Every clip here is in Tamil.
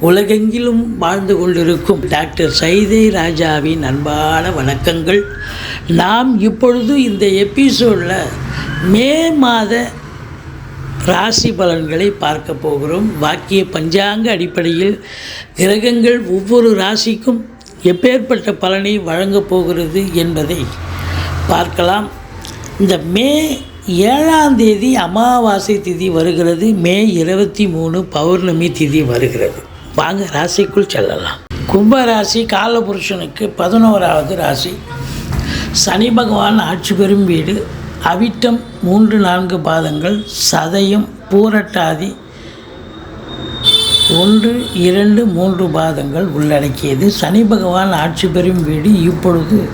உலகெங்கிலும் வாழ்ந்து கொண்டிருக்கும் டாக்டர் சைதை ராஜாவின் அன்பான வணக்கங்கள். நாம் இப்பொழுது இந்த எபிசோடில் மே மாத ராசி பலன்களை பார்க்க போகிறோம். வாக்கிய பஞ்சாங்க அடிப்படையில் கிரகங்கள் ஒவ்வொரு ராசிக்கும் எப்பேற்பட்ட பலனை வழங்கப் போகிறது என்பதை பார்க்கலாம். இந்த மே ஏழாம் தேதி அமாவாசை திதி வருகிறது. மே இருபத்தி மூணு பௌர்ணமி திதி வருகிறது. வாங்க ராசிக்குள் செல்லலாம். கும்ப ராசி காலபுருஷனுக்கு பதினோராவது ராசி. சனி பகவான் ஆட்சி பெறும் வீடு. அவிட்டம் மூன்று நான்கு பாதங்கள். சதயம் பூரட்டாதி. ஒன்று இரண்டு மூன்று பாதங்கள் உள்ளடக்கியது. சனி பகவான் ஆட்சி பெறும் வீடு இப்பொழுது.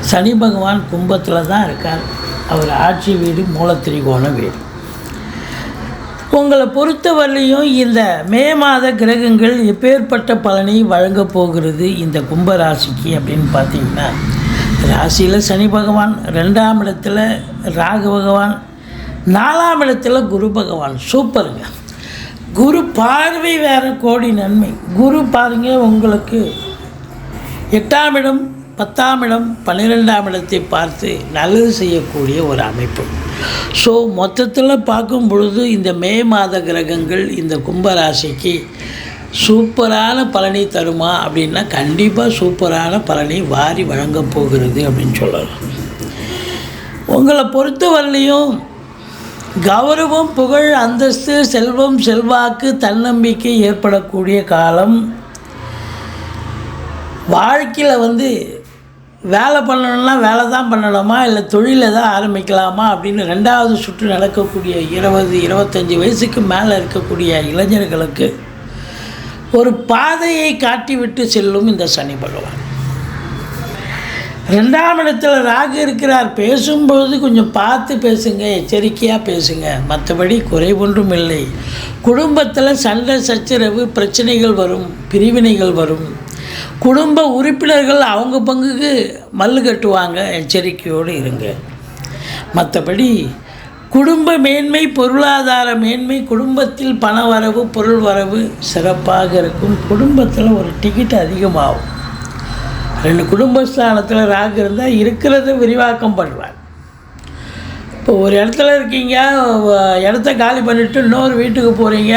சனி பகவான் கும்பத்தில் தான் இருக்கார். அவர் ஆட்சி வீடு மூலத்திரிகோண வீடு. உங்களை பொறுத்தவரையிலையும் இந்த மே மாத கிரகங்கள் எப்பேற்பட்ட பலனை வழங்கப் போகிறது இந்த கும்ப ராசிக்கு அப்படின்னு பார்த்தீங்கன்னா ராசியில் சனி பகவான் ரெண்டாம் இடத்துல ராகு பகவான் நாலாம் இடத்துல குரு பகவான். சூப்பருங்க. குரு பார்வை வேறு கோடி நன்மை. குரு பாருங்க உங்களுக்கு எட்டாம் இடம் பத்தாம் இடம் பன்னிரெண்டாம் இடத்தை பார்த்து நல்லது செய்யக்கூடிய ஒரு அமைப்பு. ஸோ மொத்தத்தில் பார்க்கும் பொழுது இந்த மே மாத கிரகங்கள் இந்த கும்பராசிக்கு சூப்பரான பலனை தருமா அப்படின்னா கண்டிப்பாக சூப்பரான பலனை வாரி வழங்கப் போகிறது அப்படின்னு சொல்லலாம். உங்களை பொறுத்தவரையிலையும் கௌரவம் புகழ் அந்தஸ்து செல்வம் செல்வாக்கு தன்னம்பிக்கை ஏற்படக்கூடிய காலம். வாழ்க்கையில் வந்து வேலை பண்ணணும்னா வேலை தான் பண்ணணுமா? இல்லை தொழிலை தான் ஆரம்பிக்கலாமா? அப்படின்னு ரெண்டாவது சுற்று நடக்கக்கூடிய இருபது இருபத்தஞ்சி வயசுக்கு மேலே இருக்கக்கூடிய இளைஞர்களுக்கு ஒரு பாதையை காட்டிவிட்டு செல்லும் இந்த சனி பகவான். ரெண்டாம் இடத்துல ராகு இருக்கிறார். பேசும்பொழுது கொஞ்சம் பார்த்து பேசுங்க எச்சரிக்கையாக பேசுங்க. மற்றபடி குறைவொன்றும் இல்லை. குடும்பத்தில் சண்டை சச்சரவு பிரச்சனைகள் வரும் பிரிவினைகள் வரும். குடும்ப உறுப்பினர்கள் அவங்க பங்குக்கு மல்லு கட்டுவாங்க எச்சரிக்கையோடு இருங்க. மற்றபடி குடும்ப மேன்மை பொருளாதார மேன்மை குடும்பத்தில் பண வரவு பொருள் வரவு சிறப்பாக இருக்கும். குடும்பத்தில் ஒரு டிக்கெட் அதிகமாகும். ரெண்டு குடும்பஸ்தானத்தில் ராகு இருந்தால் இருக்கிறத விரிவாக்கம் பண்ணுவார் இப்போ ஒரு இடத்துல இருக்கீங்க இடத்த காலி பண்ணிவிட்டு இன்னொரு வீட்டுக்கு போகிறீங்க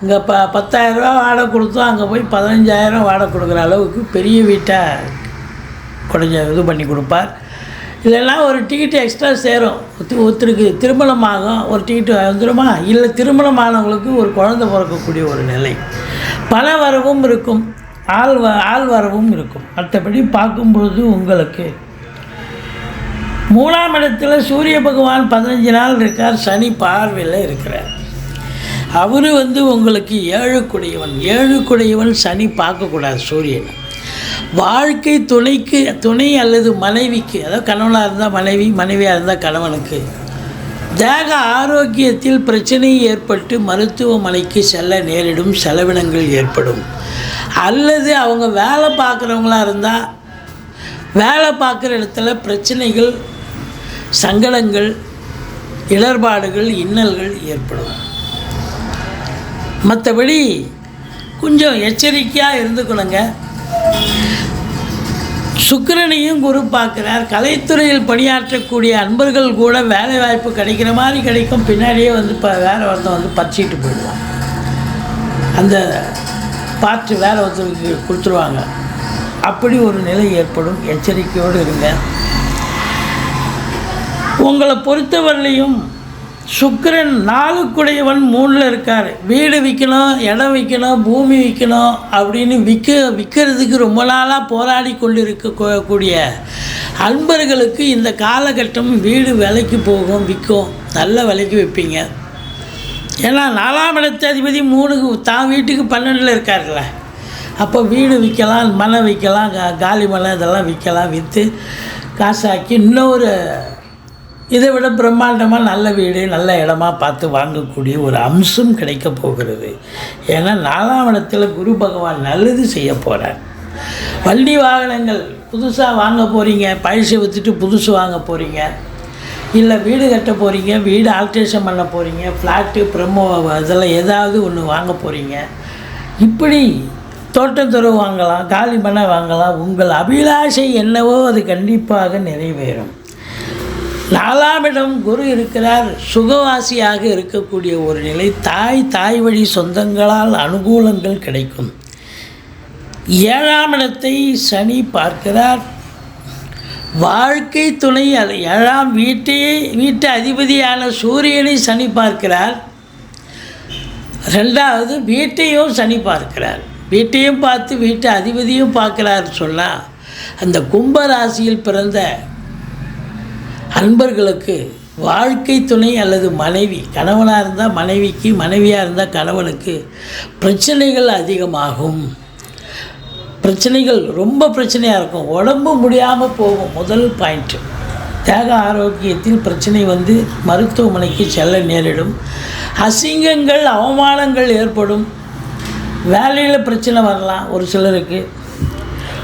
இங்கே ப பத்தாயிரரூபா வாடகை கொடுத்தோம் அங்கே போய் பதினஞ்சாயிரம் வாடகை கொடுக்குற அளவுக்கு பெரிய வீட்டாக கொஞ்சம் இது பண்ணி கொடுப்பார். இல்லைன்னா ஒரு டிக்கெட்டு எக்ஸ்ட்ரா சேரும். ஒருத்தருக்கு திருமணம் ஆகும் ஒரு டிக்கெட்டு வந்துடுமா இல்லை திருமணம் ஆனவங்களுக்கு ஒரு குழந்தை பிறக்கக்கூடிய ஒரு நிலை. பண வரவும் இருக்கும். ஆள் வ ஆள் வரவும் இருக்கும். மற்றபடி பார்க்கும்பொழுது உங்களுக்கு மூணாம் இடத்தில் சூரிய பகவான் பதினஞ்சு நாள் இருக்கார். சனி பார்வையில் இருக்கிறார். அவர் வந்து உங்களுக்கு ஏழுக்குடையவன் ஏழுக்குடையவன் சனி பார்க்கக்கூடாது சூரியன். வாழ்க்கை துணைக்கு துணை அல்லது மனைவிக்கு அதாவது கணவனாக இருந்தால் மனைவி மனைவியாக இருந்தால் கணவனுக்கு தேக ஆரோக்கியத்தில் பிரச்சனை ஏற்பட்டு மருத்துவமனைக்கு செல்ல நேரிடும் செலவினங்கள் ஏற்படும். அல்லது அவங்க வேலை பார்க்குறவங்களா இருந்தால் வேலை பார்க்குற இடத்துல பிரச்சனைகள் சங்கடங்கள் இடர்பாடுகள் இன்னல்கள் ஏற்படும். மற்றபடி கொஞ்சம் எச்சரிக்கையாக இருந்துக்கணுங்க சுக்கிரனையும் குரு பார்க்குறார். கலைத்துறையில் பணியாற்றக்கூடிய அன்பர்கள் கூட வேலை வாய்ப்பு கிடைக்கிற மாதிரி கிடைக்கும். பின்னாடியே வந்து இப்போ வேறு ஒருத்தன் வந்து பறிச்சிட்டு போயிடுவான். அந்த பார்த்து வேறு ஒருத்தருக்கு கொடுத்துருவாங்க. அப்படி ஒரு நிலை ஏற்படும். எச்சரிக்கையோடு இருங்க. உங்களை பொறுத்தவரையிலையும் சுக்கரன் நாளுக்குடையவன் மூணில் இருக்கார். வீடு விற்கணும் இடம் விற்கணும் பூமி விற்கணும் அப்படின்னு விற்க விற்கிறதுக்கு ரொம்ப நாளாக போராடி கொண்டு இருக்கக்கூடிய அன்பர்களுக்கு இந்த காலகட்டம் வீடு விலைக்கு போகும் விற்கும். நல்ல விலைக்கு விற்பீங்க. ஏன்னா நாலாம் இடத்த அதிபதி மூணுக்கு தான் வீட்டுக்கு பன்னெண்டில் இருக்கார்ல அப்போ வீடு விற்கலாம் மனை விற்கலாம் கா காலி மலை இதெல்லாம் விற்கலாம் விற்று காசாக்கி இன்னொரு இதை விட பிரம்மாண்டமாக நல்ல வீடு நல்ல இடமா பார்த்து வாங்கக்கூடிய ஒரு அம்சம் கிடைக்க போகிறது. ஏன்னா நாலாம் இடத்துல குரு பகவான் நல்லது செய்ய போகிறார் வண்டி வாகனங்கள் புதுசாக வாங்க போகிறீங்க பழசை விற்றுட்டு புதுசு வாங்க போகிறீங்க இல்லை வீடு கட்ட போகிறீங்க வீடு ஆல்ட்ரேஷன் பண்ண போகிறீங்க ஃப்ளாட்டு ப்ரமோ இதெல்லாம் ஏதாவது ஒன்று வாங்க போகிறீங்க இப்படி தோட்டத்துறவு வாங்கலாம் காலி மனை வாங்கலாம் உங்கள் அபிலாஷை என்னவோ அது கண்டிப்பாக நிறைவேறும். நாலாமிடம் குரு இருக்கிறார் சுகவாசியாக இருக்கக்கூடிய ஒரு நிலை தாய் தாய் வழி சொந்தங்களால் அனுகூலங்கள் கிடைக்கும். ஏழாம் இடத்தை சனி பார்க்கிறார். வாழ்க்கை துணை அது ஏழாம் வீட்டையே வீட்டு அதிபதியான சூரியனை சனி பார்க்கிறார். ரெண்டாவது வீட்டையும் சனி பார்க்கிறார். வீட்டையும் பார்த்து வீட்டு அதிபதியும் பார்க்கிறார் சொன்னால் அந்த கும்ப ராசியில் பிறந்த அன்பர்களுக்கு வாழ்க்கை துணை அல்லது மனைவி கணவனாக இருந்தால் மனைவிக்கு மனைவியாக இருந்தால் கணவனுக்கு பிரச்சனைகள் அதிகமாகும். பிரச்சனைகள் ரொம்ப பிரச்சனையாக இருக்கும். உடம்பு முடியாமல் போகும். முதல் பாயிண்ட்டு தேக ஆரோக்கியத்தில் பிரச்சனை வந்து மருத்துவமனைக்கு செல்ல நேரிடும். அசிங்கங்கள் அவமானங்கள் ஏற்படும். வேலையில் பிரச்சனை வரலாம் ஒரு சிலருக்கு.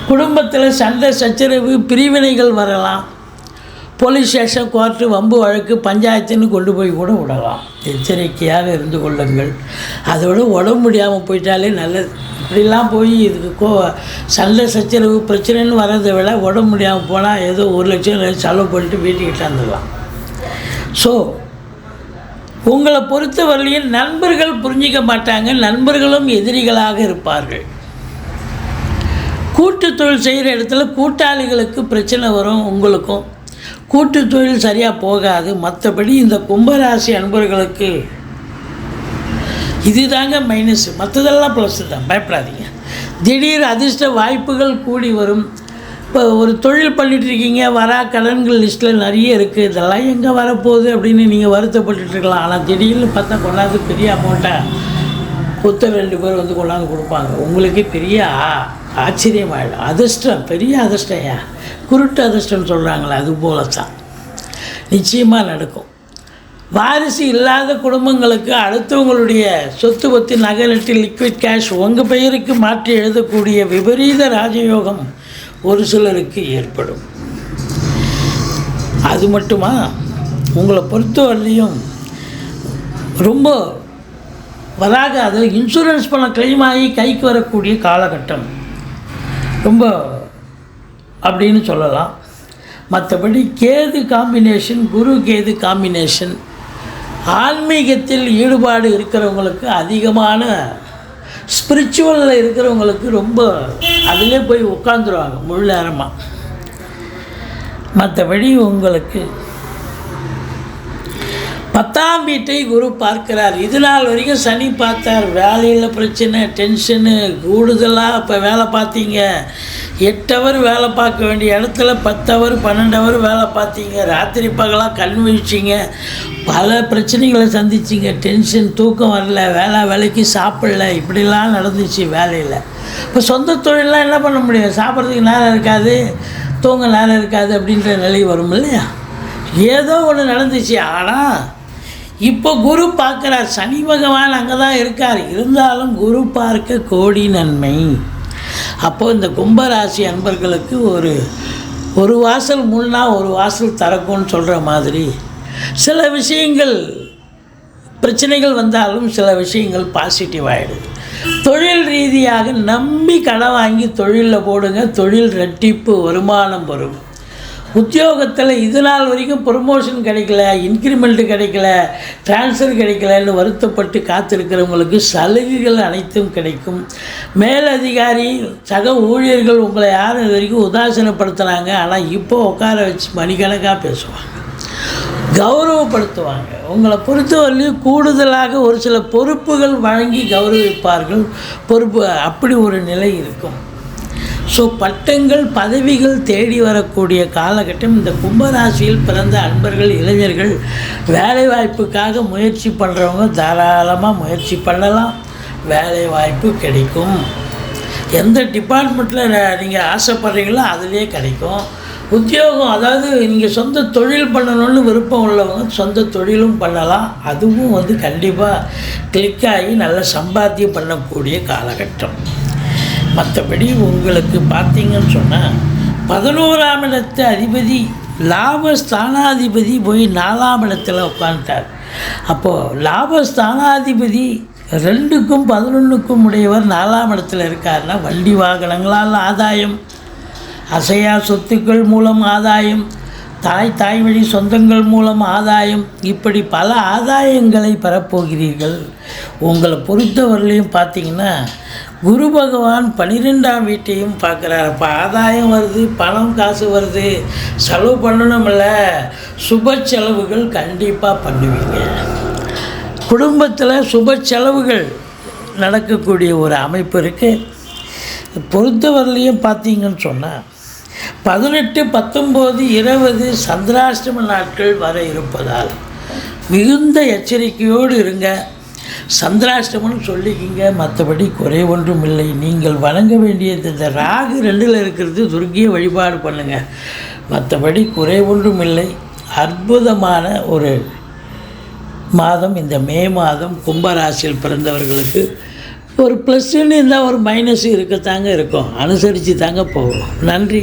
குடும்பத்தில் சண்டை சச்சரவு பிரிவினைகள் வரலாம். போலீஸ் ஸ்டேஷன் கோர்ட்டு வம்பு வழக்கு பஞ்சாயத்துன்னு கொண்டு போய் கூட விடலாம். எச்சரிக்கையாக இருந்து கொள்ளுங்கள். அதோட உடம்பு முடியாமல் போயிட்டாலே நல்லது. இப்படிலாம் போய் இதுக்கு கோ சண்டை சச்சரவு பிரச்சனைன்னு வர்றதை விட உடம்பு முடியாமல் போனால் ஏதோ ஒரு லட்சம் செலவு பண்ணிட்டு வீட்டுக்கிட்ட வந்துடலாம். ஸோ உங்களை பொறுத்தவரையில் நண்பர்கள் புரிஞ்சிக்க மாட்டாங்க. நண்பர்களும் எதிரிகளாக இருப்பார்கள். கூட்டு தொழில் செய்கிற இடத்துல கூட்டாளிகளுக்கு பிரச்சனை வரும் உங்களுக்கும். கூட்டு தொழில் சரியாக போகாது. மற்றபடி இந்த கும்பராசி அன்பர்களுக்கு இதுதாங்க மைனஸ் மற்றதெல்லாம் ப்ளஸ் தான். பயப்படாதீங்க. திடீர் அதிர்ஷ்ட வாய்ப்புகள் கூடி வரும். இப்போ ஒரு தொழில் பண்ணிட்டு இருக்கீங்க. வரா கடன்கள் லிஸ்ட்டில் நிறைய இருக்குது இதெல்லாம் எங்கே வரப்போகுது அப்படின்னு நீங்கள் வருத்தப்பட்டுருக்கலாம் ஆனால் திடீர்னு பார்த்தா கொண்டாந்து பெரிய அமௌண்ட்டாக கொத்த ரெண்டு பேர் வந்து கொண்டாந்து கொடுப்பாங்க. உங்களுக்கு பெரிய ஆச்சரியமாயிடும். அதிர்ஷ்டம் பெரிய அதிர்ஷ்டம்யா குருட்டு அதிர்ஷ்டம்னு சொல்கிறாங்களே அது போல தான் நிச்சயமாக நடக்கும். வாரிசு இல்லாத குடும்பங்களுக்கு அடுத்தவங்களுடைய சொத்து பற்றி நகை நட்டு லிக்விட் கேஷ் உங்கள் பெயருக்கு மாற்றி எழுதக்கூடிய விபரீத ராஜயோகம் ஒரு சிலருக்கு ஏற்படும். அது மட்டுமா? உங்களை பொறுத்தவரையும் ரொம்ப வராக அதில் இன்சூரன்ஸ் பண்ண claim ஆகி கைக்கு வரக்கூடிய காலகட்டம். ரொம்ப அப்படின்னு சொல்லலாம். மற்றபடி கேது காம்பினேஷன் குரு கேது காம்பினேஷன் ஆன்மீகத்தில் ஈடுபாடு இருக்கிறவங்களுக்கு அதிகமான ஸ்பிரிச்சுவலில் இருக்கிறவங்களுக்கு ரொம்ப அதிலே போய் உட்காந்துருவாங்க முழு நேரமாக மற்றபடி உங்களுக்கு பத்தாம் வீட்டை குரு பார்க்கிறார். இது நாள் வரைக்கும் சனி பார்த்தார். வேலையில் பிரச்சனை டென்ஷனு கூடுதலாக இப்போ வேலை பார்த்தீங்க. எட்டு ஹவர் வேலை பார்க்க வேண்டிய இடத்துல பத்து ஹவர் பன்னெண்டு ஹவர் வேலை பார்த்தீங்க. ராத்திரி பகலாக கண் வீழ்ச்சிங்க. பல பிரச்சனைகளை சந்திச்சிங்க. டென்ஷன் தூக்கம் வரல. வேலை வேலைக்கு சாப்பிடல. இப்படிலாம் நடந்துச்சு வேலையில். இப்போ சொந்த தொழிலெலாம் என்ன பண்ண முடியும்? சாப்பிட்றதுக்கு நேரம் இருக்காது. தூங்க நேரம் இருக்காது அப்படின்ற நிலை வரும் இல்லையா? ஏதோ ஒன்று நடந்துச்சு. ஆனால் இப்போ குரு பார்க்குறார். சனி பகவான் அங்கே தான் இருக்கார். இருந்தாலும் குரு பார்க்க கோடி நன்மை. அப்போது இந்த கும்பராசி அன்பர்களுக்கு ஒரு ஒரு வாசல் முன்னா ஒரு வாசல் திறக்கும்னு சொல்கிற மாதிரி சில விஷயங்கள் பிரச்சனைகள் வந்தாலும் சில விஷயங்கள் பாசிட்டிவ் ஆகிடுது தொழில் ரீதியாக நம்பி கடன் வாங்கி தொழிலில் போடுங்க. தொழில் ரெட்டிப்பு வருமானம் வரும் உத்தியோகத்தில் இது நாள் வரைக்கும் ப்ரொமோஷன் கிடைக்கல இன்க்ரிமெண்ட்டு கிடைக்கல ட்ரான்ஸ்ஃபர் கிடைக்கலன்னு வருத்தப்பட்டு காத்திருக்கிறவங்களுக்கு சலுகைகள் அனைத்தும் கிடைக்கும். மேலதிகாரி சக ஊழியர்கள் உங்களை யாரும் இது வரைக்கும் உதாசீனப்படுத்துனாங்க. ஆனால் இப்போ உட்கார வச்சு மணிக்கணக்காக பேசுவாங்க. கௌரவப்படுத்துவாங்க. உங்களை பொறுத்தவரையிலும் கூடுதலாக ஒரு சில பொறுப்புகள் வழங்கி கௌரவிப்பார்கள். பொறுப்பு அப்படி ஒரு நிலை இருக்கும். ஸோ பட்டங்கள் பதவிகள் தேடி வரக்கூடிய காலகட்டம் இந்த கும்பராசியில் பிறந்த அன்பர்கள் இளைஞர்கள் வேலை வாய்ப்புக்காக முயற்சி பண்ணுறவங்க தாராளமாக முயற்சி பண்ணலாம். வேலை வாய்ப்பு கிடைக்கும். எந்த டிபார்ட்மெண்ட்டில் நீங்கள் ஆசைப்படுறீங்களோ அதுலேயே கிடைக்கும். உத்தியோகம் அதாவது நீங்கள் சொந்த தொழில் பண்ணணும்னு விருப்பம் உள்ளவங்க சொந்த தொழிலும் பண்ணலாம். அதுவும் வந்து கண்டிப்பாக கிளிக் ஆகி நல்ல சம்பாத்தியம் பண்ணக்கூடிய காலகட்டம். மற்றபடி உங்களுக்கு பார்த்தீங்கன்னு சொன்னால் பதினோராம் இடத்து அதிபதி லாபஸ்தானாதிபதி போய் நாலாம் இடத்துல உட்காந்துட்டார் அப்போது லாபஸ்தானாதிபதி ரெண்டுக்கும் பதினொன்றுக்கும் உடையவர் நாலாம் இடத்துல இருக்காருன்னா வண்டி வாகனங்களால் ஆதாயம் அசையா சொத்துக்கள் மூலம் ஆதாயம் தாய் தாய் வழி சொந்தங்கள் மூலம் ஆதாயம் இப்படி பல ஆதாயங்களை பெறப்போகிறீர்கள். உங்களை பொறுத்தவரையிலையும் பார்த்தீங்கன்னா குரு பகவான் பன்னிரெண்டாம் வீட்டையும் பார்க்குறாரு. அப்போ ஆதாயம் வருது பணம் காசு வருது. செலவு பண்ணணும்ல. சுப செலவுகள் கண்டிப்பாக பண்ணுவீங்க. குடும்பத்தில் சுப செலவுகள் நடக்கக்கூடிய ஒரு அமைப்பு இருக்குது பொறுத்தவரையிலையும் பார்த்தீங்கன்னு சொன்னால் பதினெட்டு பத்தொம்போது இருபது சந்திராஷ்டம நாட்கள் வர இருப்பதால் மிகுந்த எச்சரிக்கையோடு இருங்க. சந்திராஷ்டமம்னு சொல்லிக்கிங்க. மற்றபடி குறை ஒன்றும் இல்லை. நீங்கள் வணங்க வேண்டியது இந்த ராகு ரெண்டில் இருக்கிறது துர்க்கிய வழிபாடு பண்ணுங்கள் மற்றபடி குறை ஒன்றும் இல்லை. அற்புதமான ஒரு மாதம் இந்த மே மாதம் கும்பராசியில் பிறந்தவர்களுக்கு ஒரு ப்ளஸ்ன்னு இருந்தால் ஒரு மைனஸ் இருக்கத்தாங்க இருக்கும். அனுசரித்து தாங்க போகும் நன்றி.